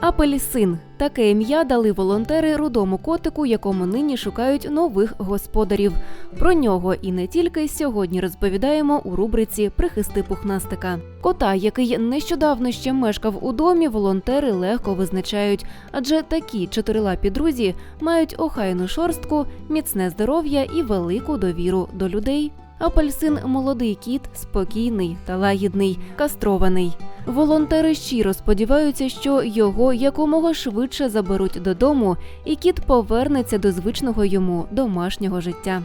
Апельсин таке ім'я дали волонтери рудому котику, якому нині шукають нових господарів. Про нього і не тільки сьогодні розповідаємо у рубриці Прихисти пухнастика. Кота, який нещодавно ще мешкав у домі, волонтери легко визначають, адже такі чотирилапі друзі мають охайну шорстку, міцне здоров'я і велику довіру до людей. Апельсин молодий кіт, спокійний та лагідний, кастрований. Волонтери щиро сподіваються, що його якомога швидше заберуть додому, і кіт повернеться до звичного йому домашнього життя.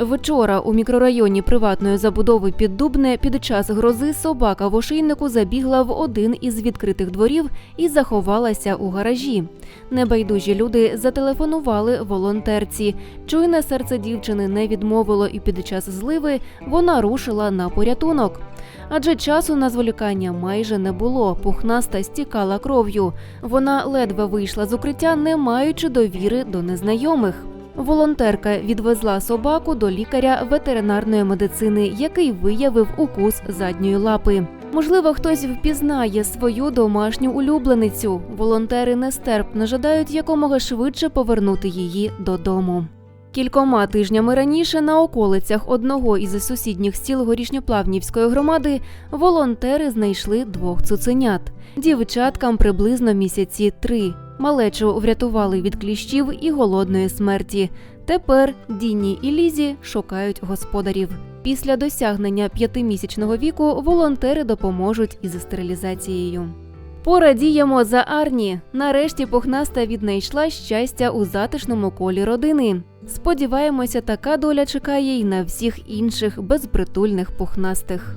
Вчора у мікрорайоні приватної забудови Піддубне під час грози собака в ошейнику забігла в один із відкритих дворів і заховалася у гаражі. Небайдужі люди зателефонували волонтерці. Чуйне серце дівчини не відмовило, і під час зливи вона рушила на порятунок. Адже часу на зволікання майже не було. Пухнаста стікала кров'ю. Вона ледве вийшла з укриття, не маючи довіри до незнайомих. Волонтерка відвезла собаку до лікаря ветеринарної медицини, який виявив укус задньої лапи. Можливо, хтось впізнає свою домашню улюбленицю. Волонтери нестерпно жадають якомога швидше повернути її додому. Кількома тижнями раніше на околицях одного із сусідніх сіл горішньоплавнівської громади волонтери знайшли двох цуценят. Дівчаткам приблизно місяці три. Малечу врятували від кліщів і голодної смерті. Тепер Діні і Лізі шукають господарів. Після досягнення п'ятимісячного віку волонтери допоможуть із стерилізацією. Порадіємо за Арні. Нарешті пухнаста віднайшла щастя у затишному колі родини. Сподіваємося, така доля чекає й на всіх інших безпритульних пухнастих.